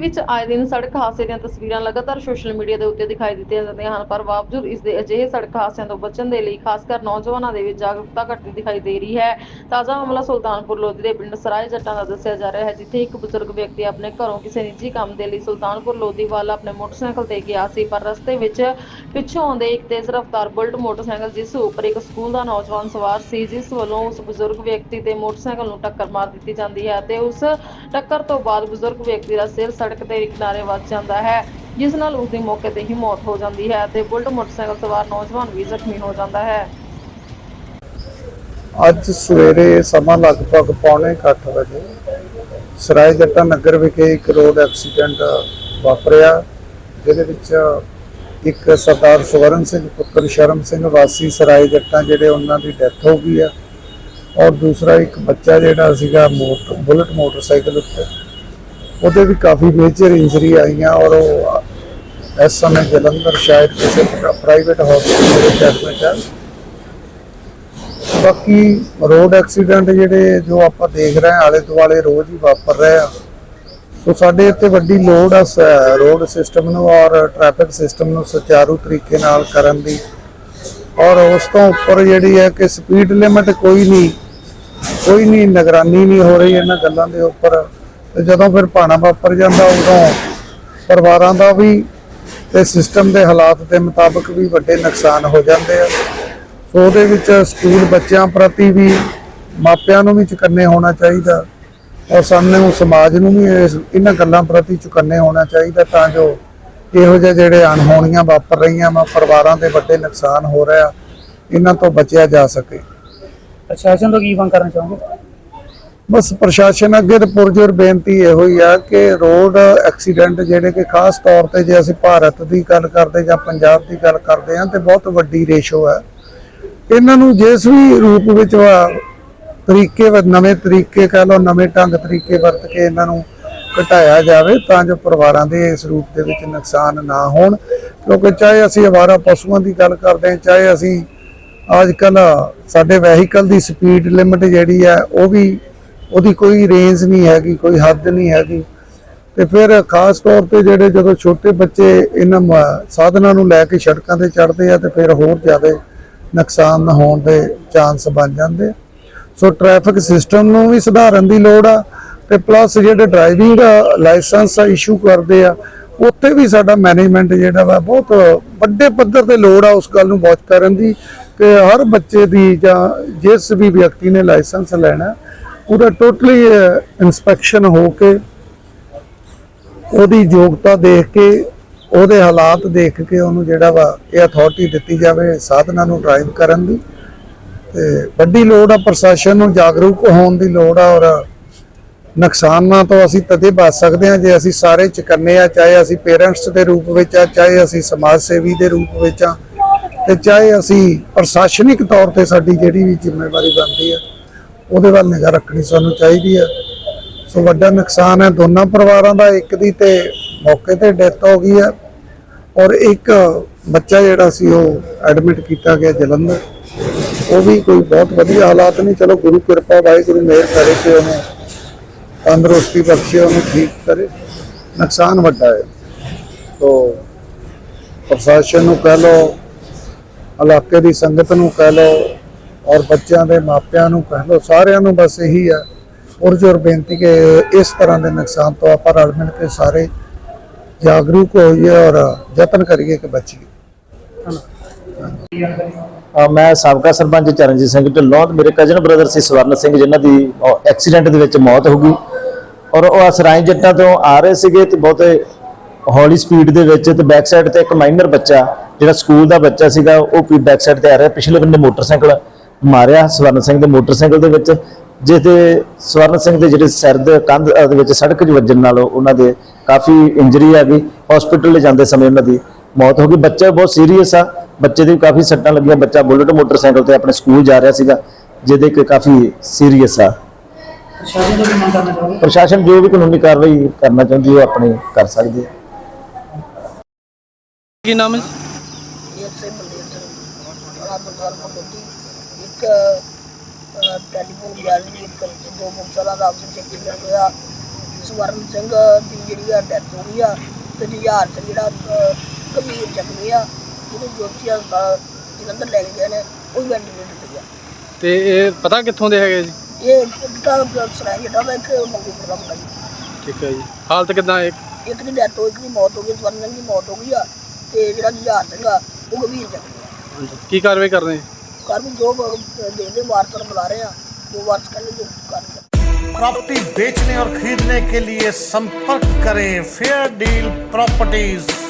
ਵਿੱਚ ਆਏ ਦਿਨ ਸੜਕ ਹਾਦਸੇ ਦੀਆਂ ਤਸਵੀਰਾਂ ਲਗਾਤਾਰ ਸੋਸ਼ਲ ਮੀਡੀਆ ਦੇ ਉੱਤੇ ਦਿਖਾਈ ਦਿੱਤੀਆਂ ਜਾਂਦੀਆਂ ਹਨ, ਪਰ ਬਾਵਜੂਦ ਇਸ ਦੇ ਅਜਿਹੇ ਸੜਕ ਹਾਦਸਿਆਂ ਤੋਂ ਬਚਣ ਦੇ ਲਈ ਖਾਸ ਕਰ ਨੌਜਵਾਨਾਂ ਦੇ ਵਿੱਚ ਜਾਗਰੂਕਤਾ ਘਟਦੀ ਦਿਖਾਈ ਦੇ ਰਹੀ ਹੈ। ਤਾਜ਼ਾ ਮਾਮਲਾ ਸੁਲਤਾਨਪੁਰ ਲੋਧੀ ਦੇ ਪਿੰਡ ਸਰਾਏ ਜੱਟਾਂ ਦਾ ਦੱਸਿਆ ਜਾ ਰਿਹਾ ਹੈ, ਜਿੱਥੇ ਇੱਕ ਬਜ਼ੁਰਗ ਵਿਅਕਤੀ ਆਪਣੇ ਘਰੋਂ ਕਿਸੇ ਨਿੱਜੀ ਕੰਮ ਦੇ ਲਈ ਸੁਲਤਾਨਪੁਰ ਲੋਧੀ ਵੱਲ ਆਪਣੇ ਮੋਟਰਸਾਈਕਲ ਤੇ ਗਿਆ ਸੀ, ਪਰ ਰਸਤੇ ਵਿੱਚ ਪਿੱਛੋਂ ਆਉਂਦੇ ਇੱਕ ਤੇਜ਼ ਰਫ਼ਤਾਰ ਬੁਲਟ ਮੋਟਰਸਾਈਕਲ, ਜਿਸ ਉੱਪਰ ਇੱਕ ਸਕੂਲ ਦਾ ਨੌਜਵਾਨ ਸਵਾਰ ਸੀ, ਜਿਸ ਵੱਲੋਂ ਉਸ ਬਜ਼ੁਰਗ ਵਿਅਕਤੀ ਤੇ ਮੋਟਰਸਾਈਕਲ ਨੂੰ ਟੱਕਰ ਮਾਰ ਦਿੱਤੀ ਜਾਂਦੀ ਹੈ ਤੇ ਉਸ ਟੱਕਰ ਤੋਂ ਬਾਅਦ ਬਜ਼ੁਰਗ ਵਿਅਕਤੀ ਦਾ ਸਿਰ ਸੜਕ ਦੇ ਕਿਨਾਰੇ ਵੱਜ ਜਾਂਦਾ ਹੈ, ਜਿਸ ਨਾਲ ਉਸ ਦੀ ਮੌਕੇ ਤੇ ਹੀ ਮੌਤ ਹੋ ਜਾਂਦੀ ਹੈ ਤੇ ਬੁਲਟ ਮੋਟਰਸਾਈਕਲ ਸਵਾਰ ਨੌਜਵਾਨ ਵੀ ਜ਼ਖਮੀ ਹੋ ਜਾਂਦਾ ਹੈ। ਅੱਜ ਸਵੇਰੇ ਸਮਾਂ ਲਗਭਗ ਪੌਣੇ ਕੁ ਵਜੇ ਸਰਾਏ ਜੱਟਾ ਨਗਰ ਵਿਖੇ ਇੱਕ ਰੋਡ ਐਕਸੀਡੈਂਟ ਵਾਪਰਿਆ, ਜਿਹਦੇ ਵਿੱਚ ਇੱਕ ਸਰਦਾਰ ਸਵਰਨ ਸਿੰਘ, ਪੁੱਤਰ ਸ਼ਰਮ ਸਿੰਘ ਵਾਸੀ ਸਰਾਏ ਜੱਟਾ ਜਿਹੜੇ ਉਹਨਾਂ ਦੀ ਡੈਥ ਹੋ ਗਈ ਆ ਔਰ ਦੂਸਰਾ ਇੱਕ ਬੱਚਾ ਜਿਹੜਾ ਸੀਗਾ ਮੋਟਰ ਬੁਲਟ ਮੋਟਰਸਾਈਕਲ ਉੱਤੇ ਉਹਦੇ ਵੀ ਕਾਫੀ ਮੇਜਰ ਇੰਜਰੀ ਆਈਆਂ ਔਰ ਉਹ ਇਸ ਸਮੇਂ ਜਲੰਧਰ ਸ਼ਾਇਦ ਕਿਸੇ ਪ੍ਰਾਈਵੇਟ ਹਸਪੀਟਲ ਵਿੱਚ ਐਡਮਿਟ ਹੈ ਬਾਕੀ ਰੋਡ ਐਕਸੀਡੈਂਟ ਜਿਹੜੇ ਜੋ ਆਪਾਂ ਦੇਖ ਰਹੇ ਹਾਂ, ਆਲੇ ਦੁਆਲੇ ਰੋਜ਼ ਹੀ ਵਾਪਰ ਰਹੇ ਆ। ਸੋ ਸਾਡੇ ਇੱਥੇ ਵੱਡੀ ਲੋੜ ਆ ਸ- ਰੋਡ ਸਿਸਟਮ ਨੂੰ ਔਰ ਟ੍ਰੈਫਿਕ ਸਿਸਟਮ ਨੂੰ ਸੁਚਾਰੂ ਤਰੀਕੇ ਨਾਲ ਕਰਨ ਦੀ। ਔਰ ਉਸ ਤੋਂ ਉੱਪਰ ਜਿਹੜੀ ਹੈ ਕਿ ਸਪੀਡ ਲਿਮਿਟ ਕੋਈ ਨਹੀਂ ਕੋਈ ਨਹੀਂ, ਨਿਗਰਾਨੀ ਨਹੀਂ ਹੋ ਰਹੀ ਇਹਨਾਂ ਗੱਲਾਂ ਦੇ ਉੱਪਰ। ਤੇ ਜਦੋਂ ਫਿਰ ਭਾਣਾ ਵਾਪਰ ਜਾਂਦਾ ਉਦੋਂ ਪਰਿਵਾਰਾਂ ਦਾ ਵੀ ਤੇ ਸਿਸਟਮ ਦੇ ਹਾਲਾਤ ਦੇ ਮੁਤਾਬਕ ਵੀ ਵੱਡੇ ਨੁਕਸਾਨ ਹੋ ਜਾਂਦੇ ਆ। ਸੋ ਉਹਦੇ ਵਿੱਚ ਸਕੂਲ ਬੱਚਿਆਂ ਪ੍ਰਤੀ ਵੀ ਮਾਪਿਆਂ ਨੂੰ ਵੀ ਚੁਕੰਨੇ ਹੋਣਾ ਚਾਹੀਦਾ। ਔਰ ਸਾਨੂੰ ਸਮਾਜ ਨੂੰ ਵੀ ਇਹਨਾਂ ਗੱਲਾਂ ਪ੍ਰਤੀ ਚੁਕੰਨੇ ਹੋਣਾ ਚਾਹੀਦਾ ਤਾਂ ਜੋ ਇਹੋ ਜਿਹੇ ਜਿਹੜੇ ਅਣਹੋਣੀਆਂ ਵਾਪਰ ਰਹੀਆਂ ਵਾ, ਪਰਿਵਾਰਾਂ ਦੇ ਵੱਡੇ ਨੁਕਸਾਨ ਹੋ ਰਿਹਾ ਇਹਨਾਂ ਤੋਂ ਬਚਿਆ ਜਾ ਸਕੇ। ਪ੍ਰਸ਼ਾਸਨ ਤੋਂ ਕੀ ਮੰਗ ਕਰਨਾ ਚਾਹੋਗੇ? ਬਸ ਪ੍ਰਸ਼ਾਸਨ ਅੱਗੇ ਤੇ ਪੁਰਜੋਰ ਬੇਨਤੀ ਇਹੋ ਹੀ ਆ ਕਿ ਰੋਡ ਐਕਸੀਡੈਂਟ ਜਿਹੜੇ ਕਿ ਖਾਸ ਤੌਰ ਤੇ ਜੇ ਅਸੀਂ ਭਾਰਤ ਦੀ ਗੱਲ ਕਰਦੇ ਜਾਂ ਪੰਜਾਬ ਦੀ ਗੱਲ ਕਰਦੇ ਹਾਂ ਤੇ ਬਹੁਤ ਵੱਡੀ ਰੇਸ਼ੋ ਹੈ ਇਹਨਾਂ ਨੂੰ ਜਿਸ ਵੀ ਰੂਪ ਵਿੱਚ ਵਾ ਤਰੀਕੇ ਨਵੇਂ ਤਰੀਕੇ ਕਹ ਲਓ, ਨਵੇਂ ਢੰਗ ਤਰੀਕੇ ਵਰਤ ਕੇ ਇਹਨਾਂ ਨੂੰ ਘਟਾਇਆ ਜਾਵੇ ਤਾਂ ਜੋ ਪਰਿਵਾਰਾਂ ਦੇ ਇਸ ਰੂਪ ਦੇ ਵਿੱਚ ਨੁਕਸਾਨ ਨਾ ਹੋਣ। ਕਿਉਂਕਿ ਚਾਹੇ ਅਸੀਂ ਅਵਾਰਾ ਪਸ਼ੂਆਂ ਦੀ ਗੱਲ ਕਰਦੇ ਹਾਂ, ਚਾਹੇ ਅਸੀਂ ਅੱਜ ਕੱਲ ਸਾਡੇ ਵਹੀਕਲ ਦੀ ਸਪੀਡ ਲਿਮਿਟ ਜਿਹੜੀ ਹੈ ਉਹ ਵੀ ਉਹਦੀ ਕੋਈ ਰੇਂਜ ਨਹੀਂ ਹੈਗੀ, ਕੋਈ ਹੱਦ ਨਹੀਂ ਹੈਗੀ। ਤੇ ਫਿਰ ਖਾਸ ਤੌਰ ਤੇ ਜਿਹੜੇ ਜਦੋਂ ਛੋਟੇ ਬੱਚੇ ਇਹਨਾਂ ਮ- ਸਾਧਨਾਂ ਨੂੰ ਲੈ ਕੇ ਸੜਕਾਂ ਤੇ ਚੜ੍ਹਦੇ ਆ ਤੇ ਫਿਰ ਹੋਰ ਜ਼ਿਆਦਾ ਨੁਕਸਾਨ ਹੋਣ ਦੇ ਚਾਂਸ ਬਣ ਜਾਂਦੇ। ਸੋ ਟ੍ਰੈਫਿਕ ਸਿਸਟਮ ਨੂੰ ਵੀ ਸੁਧਾਰਨ ਦੀ ਲੋੜ ਆ ਤੇ ਪਲੱਸ ਜਿਹੜੇ ਡਰਾਈਵਿੰਗ ਲਾਇਸੈਂਸ ਇਸ਼ੂ ਕਰਦੇ ਆ, ਉੱਥੇ ਵੀ ਸਾਡਾ ਮੈਨੇਜਮੈਂਟ ਜਿਹੜਾ ਵਾ ਬਹੁਤ ਵੱਡੇ ਪੱਧਰ ਤੇ ਲੋੜ ਆ ਉਸ ਗੱਲ ਨੂੰ ਵਾਚ ਕਰਨ ਦੀ ਕਿ ਹਰ ਬੱਚੇ ਦੀ ਜਾਂ ਜਿਸ ਵੀ ਵਿਅਕਤੀ ਨੇ ਲਾਇਸੈਂਸ ਲੈਣਾ ਉਹਦਾ ਟੋਟਲੀ ਇਨਸਪੈਕਸ਼ਨ ਹੋ ਕੇ ਉਹਦੀ ਯੋਗਤਾ ਦੇਖ ਕੇ, ਉਹਦੇ ਹਾਲਾਤ ਦੇਖ ਕੇ ਉਹਨੂੰ ਜਿਹੜਾ ਵਾ ਇਹ ਅਥਾਰਟੀ ਦਿੱਤੀ ਜਾਵੇ ਸਾਧਨਾਂ ਨੂੰ ਡਰਾਈਵ ਕਰਨ ਦੀ। ਤੇ ਵੱਡੀ ਲੋੜ ਆ ਪ੍ਰਸ਼ਾਸਨ ਨੂੰ ਜਾਗਰੂਕ ਹੋਣ ਦੀ ਲੋੜ ਆ ਔਰ ਨੁਕਸਾਨਾਂ ਤੋਂ ਅਸੀਂ ਤਦੇ ਬਚ ਸਕਦੇ ਹਾਂ ਜੇ ਅਸੀਂ ਸਾਰੇ ਚੁਕੰਨੇ ਆ, ਚਾਹੇ ਅਸੀਂ ਪੇਰੈਂਟਸ ਦੇ ਰੂਪ ਵਿੱਚ ਆ, ਚਾਹੇ ਅਸੀਂ ਸਮਾਜ ਸੇਵੀ ਦੇ ਰੂਪ ਵਿੱਚ ਆ, ਤੇ ਚਾਹੇ ਅਸੀਂ ਪ੍ਰਸ਼ਾਸਨਿਕ ਤੌਰ ਤੇ ਸਾਡੀ ਜਿਹੜੀ ਵੀ ਜ਼ਿੰਮੇਵਾਰੀ ਬਣਦੀ ਆ ਉਹਦੇ ਵੱਲ ਨਿਗਾਹ ਰੱਖਣੀ ਸਾਨੂੰ ਚਾਹੀਦੀ ਹੈ ਸੋ ਵੱਡਾ ਨੁਕਸਾਨ ਹੈ ਦੋਨਾਂ ਪਰਿਵਾਰਾਂ ਦਾ, ਇੱਕ ਦੀ ਤੇ ਮੌਕੇ ਤੇ ਡੈਥ ਹੋ ਗਈ ਹੈ ਔਰ ਇੱਕ ਬੱਚਾ ਜਿਹੜਾ ਸੀ, ਉਹ ਐਡਮਿਟ ਕੀਤਾ ਗਿਆ ਜਲੰਧਰ। ਉਹ ਵੀ ਕੋਈ ਬਹੁਤ ਵਧੀਆ ਹਾਲਾਤ ਨਹੀਂ ਚਲੋ ਗੁਰੂ ਕਿਰਪਾ, ਵਾਹਿਗੁਰੂ ਮਿਹਰ ਕਰੇ ਕਿ ਉਹਨੂੰ ਤੰਦਰੁਸਤੀ ਬਖਸ਼ੇ, ਉਹਨੂੰ ਠੀਕ ਕਰੇ। ਨੁਕਸਾਨ ਵੱਡਾ ਹੈ। ਤੋ ਪ੍ਰਸ਼ਾਸਨ ਨੂੰ ਕਹਿ ਲਓ, ਇਲਾਕੇ ਦੀ ਸੰਗਤ ਨੂੰ ਕਹਿ ਲਓ ਔਰ ਬੱਚਿਆਂ ਦੇ ਮਾਪਿਆਂ ਨੂੰ ਕਹਿ ਲਓ, ਸਾਰਿਆਂ ਨੂੰ ਬਸ ਇਹੀ ਆ। ਪੁਰਜੋਰ ਬੇਨਤੀ ਕਿ ਇਸ ਤਰ੍ਹਾਂ ਦੇ ਨੁਕਸਾਨ ਤੋਂ ਆਪਾਂ ਰਲ ਮਿਲ ਕੇ ਸਾਰੇ ਜਾਗਰੂਕ ਹੋਈਏ ਔਰ ਯਤਨ ਕਰੀਏ ਕਿ ਬਚੀਏ। ਮੈਂ ਸਾਬਕਾ ਸਰਪੰਚ ਚਰਨਜੀਤ ਸਿੰਘ ਢਿੱਲੋਂ ਤੇ ਮੇਰੇ ਕਜ਼ਨ ਬ੍ਰਦਰ ਸੀ ਸਵਰਨ ਸਿੰਘ, ਜਿਨ੍ਹਾਂ ਦੀ ਐਕਸੀਡੈਂਟ ਦੇ ਵਿੱਚ ਮੌਤ ਹੋ ਗਈ। ਔਰ ਉਹ ਅਸਰਾਈ ਜੱਟਾਂ ਤੋਂ ਆ ਰਹੇ ਸੀਗੇ ਤੇ ਬਹੁਤੇ ਹੌਲੀ ਸਪੀਡ ਦੇ ਵਿੱਚ ਤੇ ਬੈਕ ਸਾਈਡ ਤੇ ਇੱਕ ਮਾਈਨਰ ਬੱਚਾ, ਜਿਹੜਾ ਸਕੂਲ ਦਾ ਬੱਚਾ ਸੀਗਾ, ਉਹ ਬੈਕ ਸਾਈਡ ਤੇ ਆ ਰਿਹਾ, ਪਿਛਲੇ ਬੰਨੇ ਮੋਟਰਸਾਈਕਲ ਮਾਰਿਆ ਸਵਰਨ ਸਿੰਘ ਦੇ ਮੋਟਰਸਾਈਕਲ ਦੇ ਵਿੱਚ ਜਿਸ ਤੇ ਸਵਰਨ ਸਿੰਘ ਦੇ ਜਿਹੜੇ ਸਿਰ ਦੇ ਕੰਧ ਦੇ ਵਿੱਚ ਸੜਕ 'ਚ ਵੱਜਣ ਨਾਲ ਉਹਨਾਂ ਦੇ ਕਾਫੀ ਇੰਜਰੀ ਆ ਗਈ। ਹਸਪੀਟਲ ਲੈ ਜਾਂਦੇ ਸਮੇਂ ਉਹਨਾਂ ਦੀ ਮੌਤ ਹੋ ਗਈ। ਬੱਚਾ ਬਹੁਤ ਸੀਰੀਅਸ ਆ। ਬੱਚੇ ਦੇ ਕਾਫੀ ਸੱਟਾਂ ਲੱਗੀਆਂ। ਬੱਚਾ ਬੁਲਟ ਮੋਟਰਸਾਈਕਲ ਤੇ ਆਪਣੇ ਸਕੂਲ ਜਾ ਰਿਹਾ ਸੀਗਾ ਜਿਹਦੇ ਕਿ ਕਾਫੀ ਸੀਰੀਅਸ ਆ। ਪ੍ਰਸ਼ਾਸਨ ਜੋ ਵੀ ਕਾਨੂੰਨੀ ਕਾਰਵਾਈ ਕਰਨਾ ਚਾਹੁੰਦੀ ਹੈ ਉਹ ਆਪਣੀ ਕਰ ਸਕਦੀ ਹੈ। ਕੀ ਨਾਮ ਹੈ ਇੱਕ ਇੱਕ ਟੈਲੀਫੋਨ ਗਿਆ ਸੀ ਇੱਕ ਦੋ ਮੁਕਤਲਾ ਦਾ ਆਪਸ ਵਿੱਚ ਕਿੰਨਾ ਹੋਇਆ ਸਵਰਨ ਸਿੰਘ ਦੀ ਜਿਹੜੀ ਆ ਡੈਥ ਹੋ ਗਈ ਆ ਤੇ ਜੁਝਾਰ ਸਿੰਘ ਜਿਹੜਾ ਗੰਭੀਰ ਜ਼ਖਮੀ ਆ ਜਿਹਨੂੰ ਜੋਤੀ ਹਸਪਤਾਲ ਜਲੰਧਰ ਲੈ ਕੇ ਗਏ ਨੇ ਉਹ ਵੈਂਟੀਲੇਟਰ ਤੇ ਆ ਤੇ ਇਹ ਪਤਾ ਕਿੱਥੋਂ ਦੇ ਹੈਗੇ ਜੀ? ਇਹ ਇੱਕ ਤਾਂ ਸਰਾਇ ਜਿਹੜਾ ਵਾ ਇੱਕ ਮੰਗੂਪੁਰ ਦਾ ਮੁੰਡਾ ਜੀ। ਠੀਕ ਹੈ ਜੀ। ਹਾਲਤ ਕਿਦਾਂ ਹੈ? ਇੱਕ ਦੀ ਡੈਥ ਹੋ ਇੱਕ ਦੀ ਮੌਤ ਹੋ ਗਈ ਸਵਰਨ ਸਿੰਘ ਦੀ ਮੌਤ ਹੋ ਗਈ ਆ ਤੇ ਜਿਹੜਾ ਜੁਝਾਰ ਸਿੰਘ ਆ ਉਹ ਗੰਭੀਰ ਜ਼ਖਮੀ ਆ। ਕੀ ਕਾਰਵਾਈ ਕਰ ਰਹੇ? कर भी जो देंगे भारत और बुला रहे हैं जो वर्ष करने जो कर प्रॉपर्टी बेचने और खरीदने के लिए संपर्क करें फेयर डील प्रॉपर्टीज़